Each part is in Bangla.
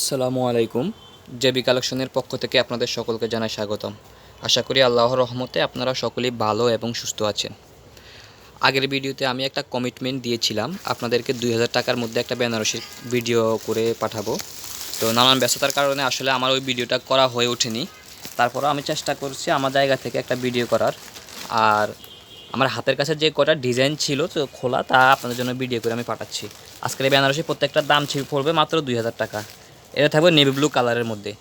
আসসালামু আলাইকুম। জেবি কালেকশনের পক্ষ থেকে আপনাদের সকলকে জানাই স্বাগতম। আশা করি আল্লাহর রহমতে আপনারা সকলেই ভালো এবং সুস্থ আছেন। আগের ভিডিওতে আমি একটা কমিটমেন্ট দিয়েছিলাম, আপনাদেরকে দুই হাজার টাকার মধ্যে একটা বেনারসির ভিডিও করে পাঠাবো। তো নানান ব্যস্ততার কারণে আসলে আমার ওই ভিডিওটা করা হয়ে ওঠেনি। তারপরও আমি চেষ্টা করছি আমার জায়গা থেকে একটা ভিডিও করার। আর আমার হাতের কাছে যে কটা ডিজাইন ছিল, তো খোলা তা আপনাদের জন্য ভিডিও করে আমি পাঠাচ্ছি। আজকের এই বেনারসি প্রত্যেকটার দাম ছিল পড়বে মাত্র দুই হাজার টাকা। এটা থাকবে নেভি ব্লু কালারের মধ্যে।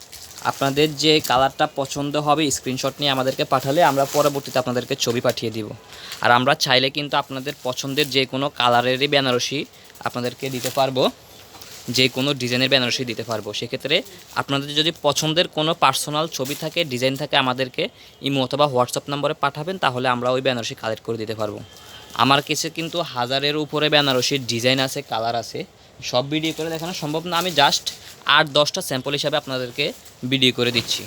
আপনাদের যে কালারটা পছন্দ হবে স্ক্রিনশট নিয়ে আমাদেরকে পাঠালে আমরা পরবর্তীতে আপনাদেরকে ছবি পাঠিয়ে দিব। আর আমরা চাইলে কিন্তু আপনাদের পছন্দের যে কোনো কালারেরই বেনারসি আপনাদেরকে দিতে পারব। যে কোনো ডিজাইনের বেনারসি দিতে পারব। সেক্ষেত্রে আপনাদের যদি পছন্দের কোনো পার্সোনাল ছবি থাকে ডিজাইন থাকে আমাদেরকে ইমো অথবা হোয়াটসঅ্যাপ নম্বরে পাঠাবেন, তাহলে আমরা ওই বেনারসি কালেক্ট করে দিতে পারব। আমার কাছে কিন্তু হাজারের উপরে বেনারসির ডিজাইন আছে কালার আছে। সব ভিডিও করে দেখানো সম্ভব না। আমি জাস্ট আট, দশটা স্যাম্পল হিসাবে আপনাদেরকে ভিডিও করে দিচ্ছি।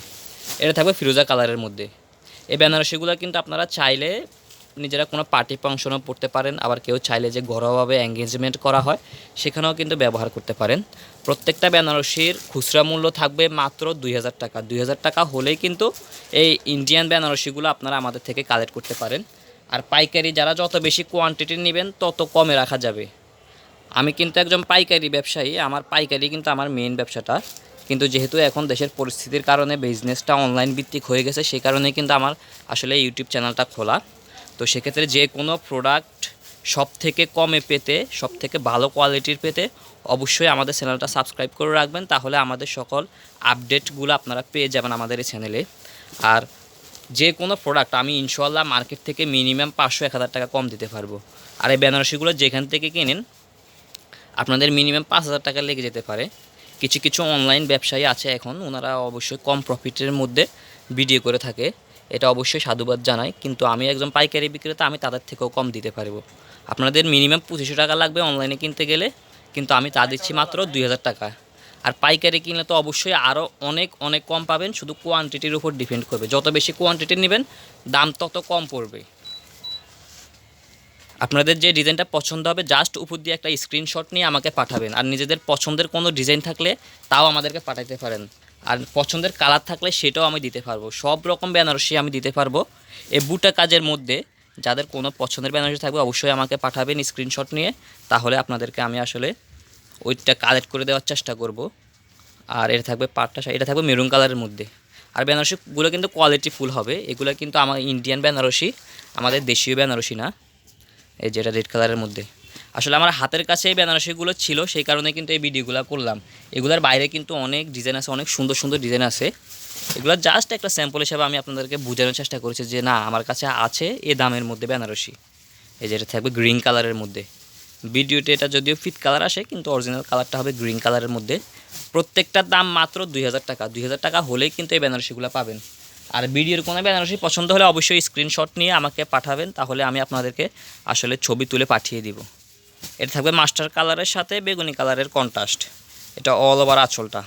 এটা থাকবে ফিরোজা কালারের মধ্যে। এই বেনারসিগুলো কিন্তু আপনারা চাইলে নিজেরা কোনো পার্টি ফাংশনও পড়তে পারেন, আবার কেউ চাইলে যে ঘরোয়াভাবে এঙ্গেজমেন্ট করা হয়, সেখানেও কিন্তু ব্যবহার করতে পারেন। প্রত্যেকটা বেনারসির খুচরা মূল্য থাকবে মাত্র দুই হাজার টাকা। দুই হাজার টাকা হলেই কিন্তু এই ইন্ডিয়ান বেনারসিগুলো আপনারা আমাদের থেকে কালেক্ট করতে পারেন। আর পাইকারি যারা যত বেশি কোয়ান্টিটি নেবেন, তত কমে রাখা যাবে। আমি কিন্তু একজন পাইকারি ব্যবসায়ী, আমার পাইকারি কিন্তু আমার মেইন ব্যবসাটা। কিন্তু যেহেতু এখন দেশের পরিস্থিতির কারণে বিজনেসটা অনলাইন ভিত্তিক হয়ে গেছে, সেই কারণে কিন্তু আমার আসলে ইউটিউব চ্যানেলটা খোলা। তো সেক্ষেত্রে যে কোনো প্রোডাক্ট সব থেকে কমে পেতে সব থেকে ভালো কোয়ালিটির পেতে অবশ্যই আমাদের চ্যানেলটা সাবস্ক্রাইব করে রাখবেন, তাহলে আমাদের সকল আপডেটগুলো আপনারা পেয়ে যাবেন আমাদের এই চ্যানেলে আর যে কোনো প্রোডাক্ট আমি ইনশাল্লাহ মার্কেট থেকে মিনিমাম পাঁচশো, এক হাজার টাকা কম দিতে পারব। আর এই বেনারসিগুলো যেখান থেকে কিনেন আপনাদের মিনিমাম পাঁচ হাজার টাকা লেগে যেতে পারে। কিছু কিছু অনলাইন ব্যবসায়ী আছে এখন, ওনারা অবশ্যই কম প্রফিটের মধ্যে ভিডিও করে থাকে। এটা অবশ্যই সাধুবাদ জানাই, কিন্তু আমি একজন পাইকারি বিক্রেতা, আমি তাদের থেকেও কম দিতে পারব। আপনাদের মিনিমাম পঁচিশশো টাকা লাগবে অনলাইনে কিনতে গেলে, কিন্তু আমি তা দিচ্ছি মাত্র দুই হাজার টাকা। আর পাইকারি কিনলে তো অবশ্যই আরও অনেক অনেক কম পাবেন, শুধু কোয়ান্টিটির উপর ডিপেন্ড করবে। যত বেশি কোয়ান্টিটি নেবেন, দাম তত কম পড়বে। আপনাদের যে ডিজাইনটা পছন্দ হবে জাস্ট উপর দিয়ে একটা স্ক্রিনশট নিয়ে আমাকে পাঠাবেন। আর নিজেদের পছন্দের কোনো ডিজাইন থাকলে তাও আমাদেরকে পাঠাতে পারেন। আর পছন্দের কালার থাকলে সেটাও আমি দিতে পারব। সব রকম বেনারসি আমি দিতে পারব। এই বুটা কাজের মধ্যে যাদের কোনো পছন্দের বেনারসি থাকবে, অবশ্যই আমাকে পাঠাবেন স্ক্রিনশট নিয়ে। তাহলে আপনাদেরকে আমি আসলে ওইটা কালেক্ট করে দেওয়ার চেষ্টা করব। আর এটা থাকবে পাটটা এটা থাকবে মেরুন কালারের মধ্যে। আর বেনারসিগুলো কিন্তু কোয়ালিটি ফুল হবে। এগুলো কিন্তু আমার ইন্ডিয়ান বেনারসি, আমাদের দেশীয় বেনারসি না। এই যেটা রেড কালারের মধ্যে। আসলে আমার হাতের কাছে এই বেনারসিগুলো ছিল, সেই কারণে কিন্তু এই ভিডিওগুলো করলাম। এগুলোর বাইরে কিন্তু অনেক ডিজাইন আছে, অনেক সুন্দর সুন্দর ডিজাইন আছে। এগুলো জাস্ট একটা স্যাম্পল হিসাবে আমি আপনাদেরকে বোঝানোর চেষ্টা করেছি যে, না, আমার কাছে আছে এ দামের মধ্যে বেনারসি। এই যেটা থাকবে গ্রিন কালারের মধ্যে। ভিডিওতে এটা যদিও ফিট কালার আসে, কিন্তু অরিজিনাল কালারটা হবে গ্রিন কালারের মধ্যে। প্রত্যেকটার দাম মাত্র দুই হাজার টাকা। দুই হাজার টাকা হলেই কিন্তু এই বেনারসিগুলো পাবেন। আর ভিডিওর কোনো বেনারসি পছন্দ হলে অবশ্যই স্ক্রিনশট নিয়ে আমাকে পাঠাবেন, তাহলে আমি আপনাদেরকে আসলে ছবি তুলে পাঠিয়ে দিব। এটা থাকবে মাস্টার কালারের সাথে বেগুনি কালারের কন্ট্রাস্ট এটা অল ওভার আঁচলটা।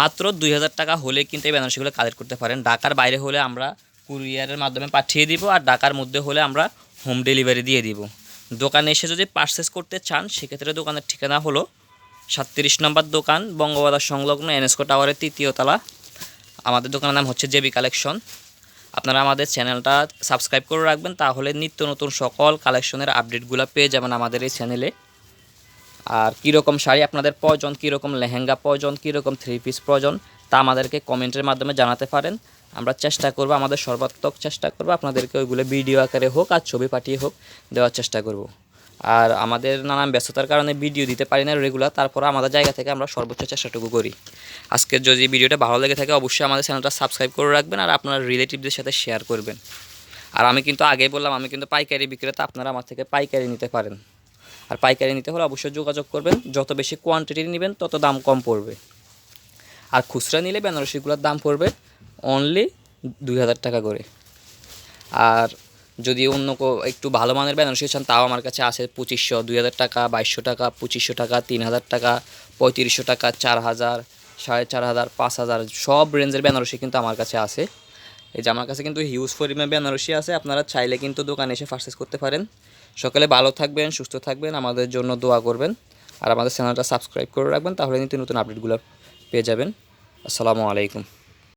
মাত্র দুই হাজার টাকা হলে কিন্তু এই বেনারসিগুলো কালেক্ট করতে পারেন। ঢাকার বাইরে হলে আমরা কুরিয়ারের মাধ্যমে পাঠিয়ে দিব আর ঢাকার মধ্যে হলে আমরা হোম ডেলিভারি দিয়ে দিব। দোকানে এসে যদি পারচেস করতে চান, সেক্ষেত্রে দোকানের ঠিকানা হলো সাতত্রিশ নম্বর দোকান, বঙ্গবাজার সংলগ্ন এনএসকো টাওয়ারের তৃতীয় তলা আমাদের দোকানের নাম হচ্ছে জেবি কালেকশন। আপনারা আমাদের চ্যানেলটা সাবস্ক্রাইব করে রাখবেন, তাহলে নিত্য নতুন সকল কালেকশনের আপডেটগুলো পেয়ে যাবেন আমাদের এই চ্যানেলে। আর কীরকম শাড়ি আপনাদের প্রয়োজন, কীরকম লেহেঙ্গা প্রয়োজন, কীরকম থ্রি পিস প্রয়োজন, তা আমাদেরকে কমেন্টের মাধ্যমে জানাতে পারেন। আমরা চেষ্টা করব, আমাদের সর্বাত্মক চেষ্টা করব, আপনাদেরকে ওইগুলো ভিডিও আকারে হোক আর ছবি পাঠিয়ে হোক, দেওয়ার চেষ্টা করব। আর আমাদের নানান ব্যস্ততার কারণে ভিডিও দিতে পারি না রেগুলার তারপর আমাদের জায়গা থেকে আমরা সর্বোচ্চ চেষ্টাটুকু করি। আজকের যদি ভিডিওটা ভালো লেগে থাকে, অবশ্যই আমাদের চ্যানেলটা সাবস্ক্রাইব করে রাখবেন আর আপনার রিলেটিভদের সাথে শেয়ার করবেন। আর আমি কিন্তু আগেই বললাম, আমি কিন্তু পাইকারি বিক্রেতা, আপনারা আমার থেকে পাইকারি নিতে পারেন। আর পাইকারি নিতে হলে অবশ্যই যোগাযোগ করবেন, যত বেশি কোয়ান্টিটি নেবেন, তত দাম কম পড়বে। আর খুচরা নিলে বেনারসিগুলোর দাম পড়বে অনলি দুই হাজার টাকা করে। আর যদি অন্য একটু ভালো মানের বেনারসি চান, তাও আমার কাছে আছে পঁচিশশো, দুই হাজার টাকা, বাইশশো টাকা, পঁচিশশো টাকা, তিন হাজার টাকা, পঁয়ত্রিশশো টাকা, চার হাজার, সাড়ে চার হাজার, পাঁচ হাজার, সব রেঞ্জের বেনারসি কিন্তু আমার কাছে আছে। এই যে আমার কাছে কিন্তু হিউজ পরিমাণ বেনারসি আছে, আপনারা চাইলে কিন্তু দোকানে এসে পারচেস করতে পারেন। সকালে ভালো থাকবেন, সুস্থ থাকবেন, আমাদের জন্য দোয়া করবেন। আর আমাদের চ্যানেলটা সাবস্ক্রাইব করে রাখবেন, তাহলে নিত্য নতুন আপডেটগুলো পেয়ে যাবেন। আসসালামু আলাইকুম।